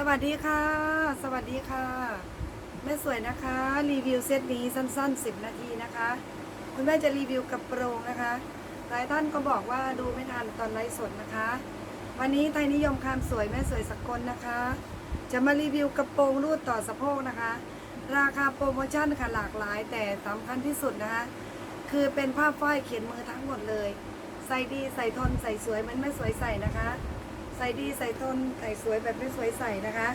สวัสดีค่ะ สวัสดีค่ะ แม่สวยนะคะ รีวิวเซตนี้สั้นๆ 10 นาทีนะคะ คุณแม่จะรีวิวกระโปรงนะคะ หลายท่านก็บอกว่าดูไม่ทันตอนไลฟ์สดนะคะ วันนี้ไทยนิยมคามสวยแม่สวยสกลนะคะ จะมารีวิวกระโปรงรูดต่อสะโพกนะคะ ราคาโปรโมชั่นค่ะหลากหลาย แต่สำคัญที่สุดนะคะ คือเป็นผ้าฝ้ายเขียนมือทั้งหมดเลย ใส่ดีใส่ทนใส่สวยเหมันไม่สวยใส่นะคะ ใส่ดีใส่ทนใส่สวยแบบไม่สวยใส่นะคะ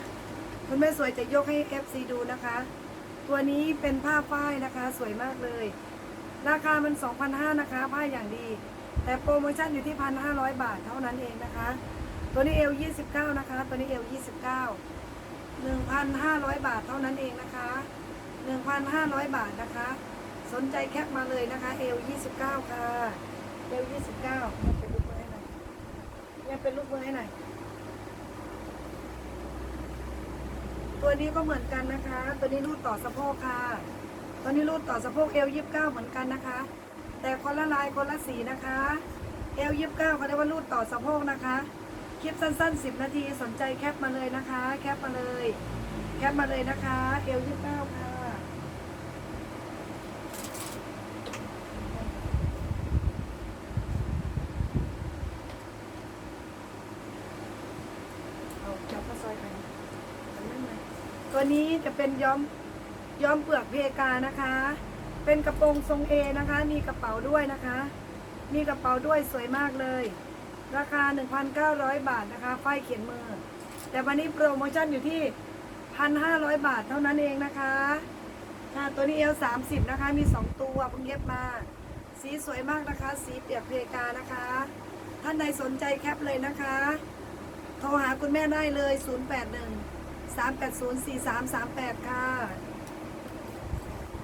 คุณแม่สวยจะยกให้ FC ดูนะคะ ตัวนี้เป็นผ้าฝ้ายนะคะ สวยมากเลย ราคามัน 2,500นะคะ ผ้าอย่างดี แต่โปรโมชั่นอยู่ที่ 1,500 บาทเท่านั้นเองนะคะ ตัวนี้เอล29 นะคะ ตัวนี้เอล29 1,500 บาทเท่านั้นเองนะคะ 1,500 บาทนะคะ สนใจแคปมาเลยนะคะเอล29 ค่ะเอล29 เนี่ยเป็นลูกมือให้หน่อย ตัวนี้ก็เหมือนกันนะคะ ตัวนี้รูดต่อสะโพกค่ะ ตัวนี้รูดต่อสะโพกเอลยี่สิบเก้าเหมือนกันนะคะ แต่คนละลายคนละสีนะคะเอลยี่สิบเก้าเขาเรียกว่ารูดต่อสะโพกนะคะ คลิปสั้นๆ10นาทีสนใจแคปมาเลยนะคะ แคปมาเลย แคปมาเลยนะคะเอลยี่สิบเก้าค่ะ เอาจับข้าวซอยไปทำได้ไหม ตัวนี้จะเป็นย้อมย้อมเปลือกเพกานะคะ เป็นกระโปรงทรงเอนะคะ มีกระเป๋าด้วยนะคะ มีกระเป๋าด้วยสวยมากเลย ราคา 1,900 บาทนะคะฝ้ายเขียนมือ แต่วันนี้โปรโมชั่นอยู่ที่1,500 บาทเท่านั้นเองนะคะค่ะตัวนี้เอล30 นะคะ มี 2 ตัวเพิ่งเย็บมา สีสวยมากนะคะ สีเปียกเพกานะคะ ท่านใดสนใจแคปเลยนะคะ โทรหาคุณแม่ได้เลย 081 380 4338 ค่ะ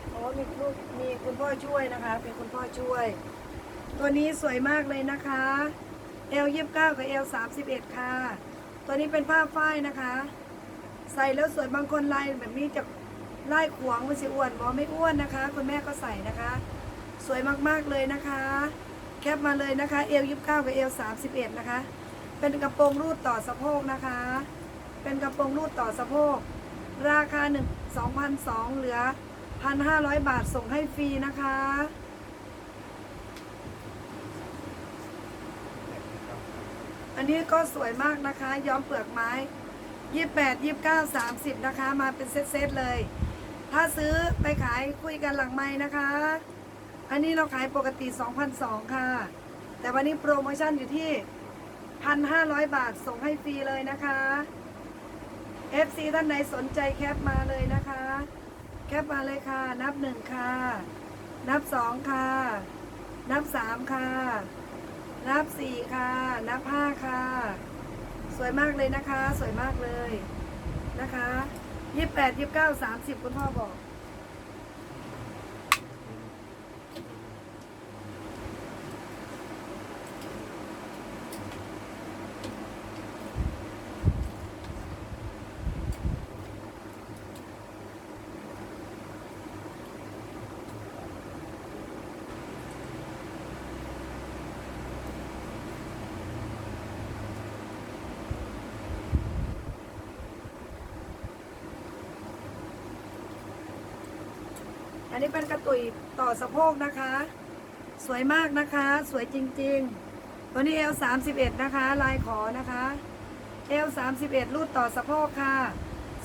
โอ้มีลูกมีคุณพ่อช่วยนะคะ เป็นคุณพ่อช่วย ตัวนี้สวยมากเลยนะคะ L 29กับ L 31 ค่ะ ตัวนี้เป็นผ้าฝ้ายนะคะ ใส่แล้วสวยบางคนลายแบบนี้จะลายขวางมันสิอ้วนบอไม่อ้วนนะคะ คุณแม่ก็ใส่นะคะ สวยมากๆเลยนะคะ แคปมาเลยนะคะ L 29กับ L 31 นะคะ เป็นกระโปรงรูดต่อสะโพกนะคะ เป็นกระโปรงรูดต่อสะโพก ราคา1 2,200เหลือ 1,500 บาทส่งให้ฟรีนะคะ อันนี้ก็สวยมากนะคะ ย้อมเปลือกไม้28 29 30นะคะ มาเป็นเซตๆเลย ถ้าซื้อไปขายคุยกันหลังไม้นะคะ อันนี้เราขายปกติ2,200ค่ะ แต่วันนี้โปรโมชั่นอยู่ที่1,500บาทส่งให้ฟรีเลยนะคะ FC ท่านไหนสนใจแคปมาเลยนะคะ แคปมาเลยค่ะ นับหนึ่งค่ะ นับสองค่ะ นับสามค่ะ นับสี่ค่ะ นับห้าค่ะ สวยมากเลยนะคะ สวยมากเลยนะคะยี่สิบแปดยี่สิบเก้าสามสิบคุณพ่อบอก นนี้เป็นกระตุยต่อสะโพกนะคะ สวยมากนะคะ สวยจริงๆ ตัวนี้เอล31นะคะ ลายขอนะคะเอล31รูดต่อสะโพกค่ะ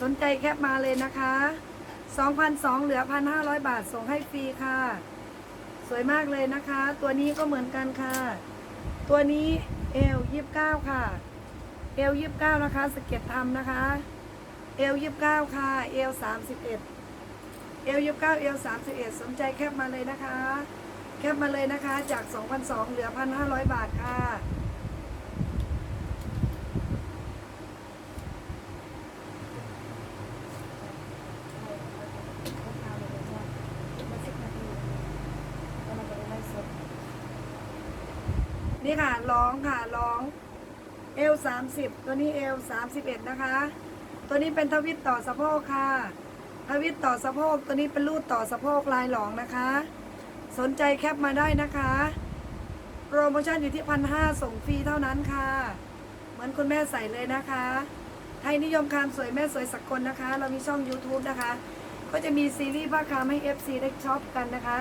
สนใจแคปมาเลยนะคะ2,200เหลือ1,500บาทส่งให้ฟรีค่ะ สวยมากเลยนะคะ ตัวนี้ก็เหมือนกันค่ะ ตัวนี้เอล29ค่ะเอล29นะคะสเก็ตทำนะคะเอล29ค่ะเอล31เอ เอลยี่สิบเก้าเอลสามสิบเอ็ดสนใจแคปมาเลยนะคะ แคปมาเลยนะคะ จาก2,200เหลือ1,500บาทค่ะนี่ค่ะร้องค่ะร้องเอลสามสิบตัวนี้เอลสามสิบเอ็ดนะคะ ตัวนี้เป็นทวิตต่อสะโพกค่ะ ทวิตต่อสะโพกตัวนี้เป็นรูดต่อสะโพกลายหลองนะคะ สนใจแคปมาได้นะคะ โปรโมชั่นอยู่ที่พันห้าส่งฟรีเท่านั้นค่ะ เหมือนคุณแม่ใส่เลยนะคะ ไทยนิยมคามสวยแม่สวยสักคนนะคะ เรามีช่อง YouTube นะคะ ก็จะมีซีรีส์ผ้าคามให้ FC ได้ช็อปกันนะคะ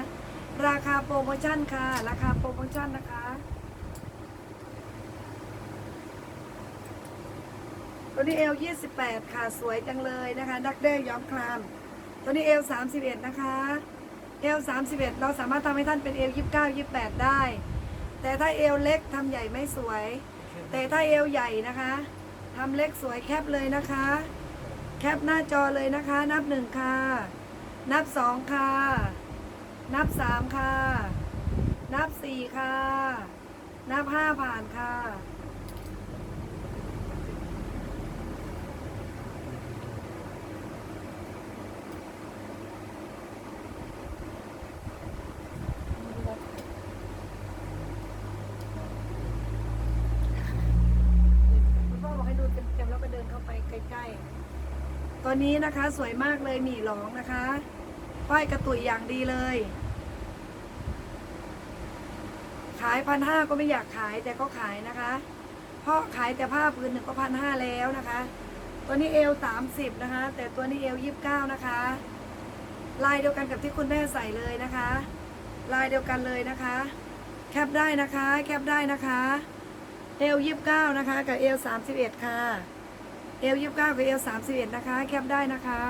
ราคาโปรโมชั่นค่ะ ราคาโปรโมชั่นนะคะ ตัวนี้เอล28 ค่ะ สวยจังเลยนะคะ ดักเด้ย้อมคลาม ตัวนี้เอล31 นะคะเอล31 เราสามารถทำให้ท่านเป็นเอล29 28 ได้ แต่ถ้าเอลเล็กทำใหญ่ไม่สวย แต่ถ้าเอวใหญ่นะคะทำเล็กสวยแคปเลยนะคะ แคปหน้าจอเลยนะคะ นับหนึ่งค่ะ นับสองค่ะ นับสามค่ะ นับสี่ค่ะ นับห้าผ่านค่ะ คุณพ่อบอกให้ดูเต็มๆแล้วก็เดินเข้าไปใกล้ๆ ตัวนี้นะคะสวยมากเลยหมี่หลองนะคะ ป้ายกระตุยอย่างดีเลย ขายพันห้าก็ไม่อยากขายแต่ก็ขายนะคะเพราะขายแต่ผ้าพื้นหนึ่งก็พันห้าแล้วนะคะ ตัวนี้เอลสามสิบนะคะ แต่ตัวนี้เอลยี่สิบเก้านะคะ ลายเดียวกันกับที่คุณแม่ใส่เลยนะคะ ลายเดียวกันเลยนะคะ แคปได้นะคะ แคปได้นะคะเอลยี่สิบเก้านะคะ กับเอลสามสิบเอ็ดค่ะ เอลยี่สิบเก้ากับเอลสามสิบเอ็ดนะคะ แคปได้นะคะ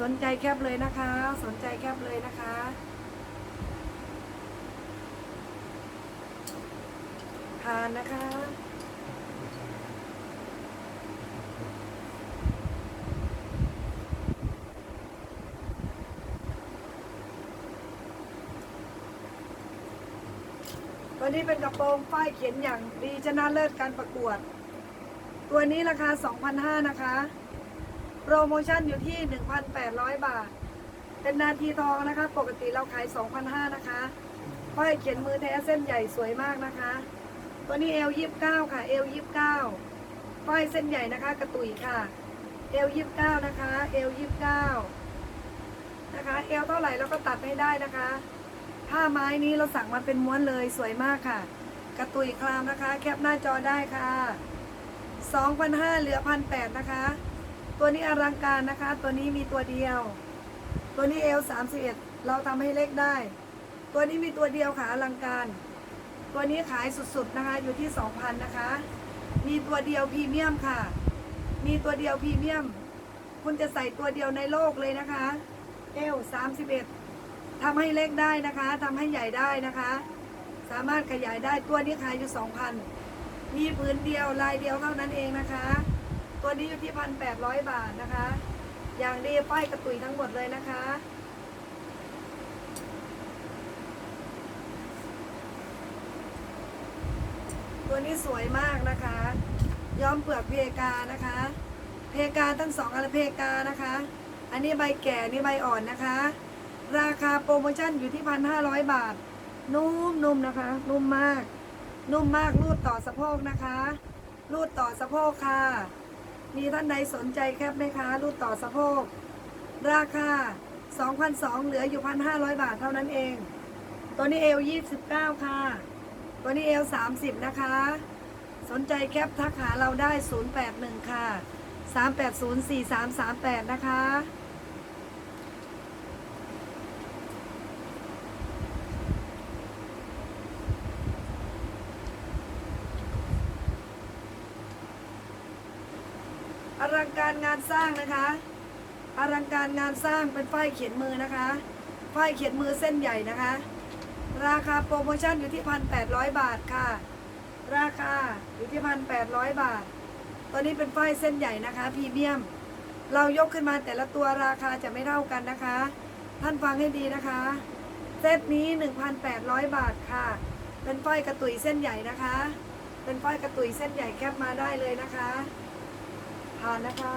สนใจแคปเลยนะคะ สนใจแคปเลยนะคะผ่านนะคะตัวนี้เป็นกระโปรงฝ้ายเขียนอย่างดีชนะเลิศการประกวด ตัวนี้ราคา 2,500 นะคะ โปรโมชั่นอยู่ที่ 1,800 บาท เป็นนาทีทองนะคะ ปกติเราขาย 2,500 นะคะฝ้ายเขียนมือแท้เส้นใหญ่สวยมากนะคะ ตัวนี้เอล29ค่ะเอล29ฝ้าค้อยเส้นใหญ่นะคะ กระตุยค่ะเอล29นะคะเอล29นะคะเอลเท่าไหร่เราก็ตัดให้ได้นะคะผ้าไม้นี้เราสั่งมาเป็นม้วนเลยสวยมากค่ะ กระตุยคลามนะคะ แคปหน้าจอได้ค่ะ 2,500เหลือ1,800นะคะ ตัวนี้อลังการนะคะ ตัวนี้มีตัวเดียว ตัวนี้เอล31 เราทำให้เล็กได้ ตัวนี้มีตัวเดียวค่ะอลังการ ตัวนี้ขายสุดๆนะคะ อยู่ที่ 2,000นะคะ มีตัวเดียวพรีเมียมค่ะ มีตัวเดียวพรีเมียม คุณจะใส่ตัวเดียวในโลกเลยนะคะเอล31ทำให้เล็กได้นะคะทำให้ใหญ่ได้นะคะ สามารถขยายได้ตัวนี้ขายอยู่สองพัน มีพื้นเดียวลายเดียวเท่านั้นเองนะคะ ตัวนี้อยู่ที่พันแปดร้อยบาทนะคะ อย่างดีป้ายกระตุยทั้งหมดเลยนะคะ ตัวนี้สวยมากนะคะ ย้อมเปลือกเพกานะคะ เพกาทั้งสองอันเพกานะคะ อันนี้ใบแก่นี่ใบอ่อนนะคะ ราคาโปรโมชั่นอยู่ที่พันห้าร้อยบาท นุ่มนุ่มนะคะ นุ่มมาก นุ่มมากรูดต่อสะโพกนะคะ รูดต่อสะโพกค่ะ มีท่านใดสนใจแคปไหมคะ รูดต่อสะโพก ราคา 2,200 เหลืออยู่ 1,500 บาทเท่านั้นเอง ตัวนี้เอล29 ค่ะ ตัวนี้เอล30 นะคะ สนใจแคปทักหาเราได้ 081 ค่ะ 3804338 นะคะ ลังการงานสร้างนะคะ อลังการงานสร้างเป็นฝ้ายเขียนมือนะคะฝ้ายเขียนมือเส้นใหญ่นะคะ ราคาโปรโมชั่นอยู่ที่พันแปดร้อยบาทค่ะ ราคาอยู่ที่พันแปดร้อยบาทตัวนี้เป็นฝ้ายเส้นใหญ่นะคะพรีเมียม เรายกขึ้นมาแต่ละตัวราคาจะไม่เท่ากันนะคะ ท่านฟังให้ดีนะคะเซตนี้ 1,800 บาทค่ะ เป็นฝ้ายกระตุยเส้นใหญ่นะคะ เป็นฝ้ายกระตุยเส้นใหญ่แคปมาได้เลยนะคะ ผ่านนะคะ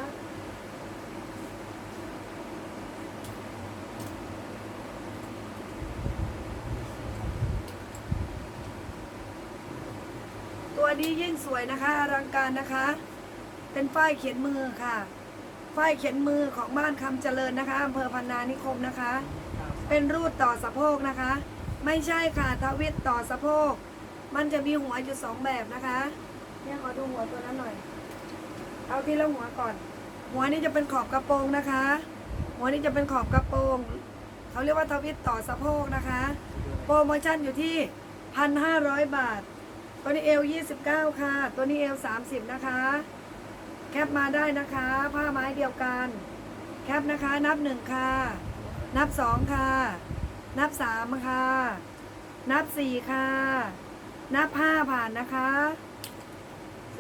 ตัวนี้ยิ่งสวยนะคะอลังการนะคะ เป็นฝ้ายเขียนมือค่ะฝ้ายเขียนมือของบ้านคำเจริญนะคะอำเภอพันนานิคมนะคะ เป็นรูดต่อสะโพกนะคะ ไม่ใช่ค่ะทวิตต่อสะโพก มันจะมีหัวอยู่สองแบบนะคะ เนี่ยขอดูหัวตัวนั้นหน่อย เอาที่ละหัวก่อน หัวนี้จะเป็นขอบกระโปรงนะคะ หัวนี้จะเป็นขอบกระโปรงเขาเรียกว่าทวิตต่อสะโพกนะคะ โปรโมชั่นอยู่ที่พันห้าร้อยบาท ตัวนี้เอลยี่สิบเก้าค่ะ ตัวนี้เอลสามสิบนะคะ แคปมาได้นะคะ ผ้าไม้เดียวกัน แคปนะคะ นับหนึ่งค่ะ นับสองค่ะ นับสามค่ะ นับสี่ค่ะ นับห้าผ่านนะคะ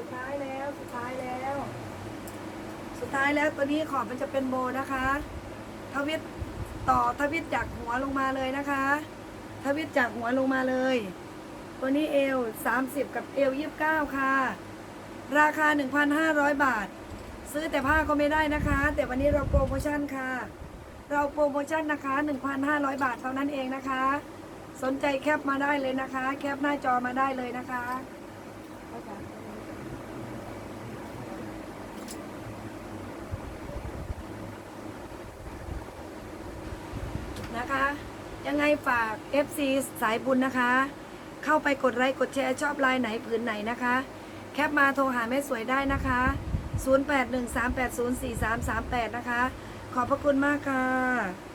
สุดท้ายแล้ว สุดท้ายแล้ว สุดท้ายแล้วตัวนี้ขอบมันจะเป็นโบนะคะ ทวิตต่อทวิตจากหัวลงมาเลยนะคะ ทวิตจากหัวลงมาเลย ตัวนี้เอล30 กับเอล29 ค่ะ ราคา 1,500 บาท ซื้อแต่ผ้าก็ไม่ได้นะคะ แต่วันนี้เราโปรโมชั่นค่ะ เราโปรโมชั่นนะคะ 1,500 บาทเท่านั้นเองนะคะ สนใจแคปมาได้เลยนะคะ แคปหน้าจอมาได้เลยนะคะ นะคะ ยังไงฝาก FC สายบุญนะคะ เข้าไปกดไลค์กดแชร์ชอบลายไหนผืนไหนนะคะ แคปมาโทรหาแม่สวยได้นะคะ 0813804338 นะคะ ขอบพระคุณมากค่ะ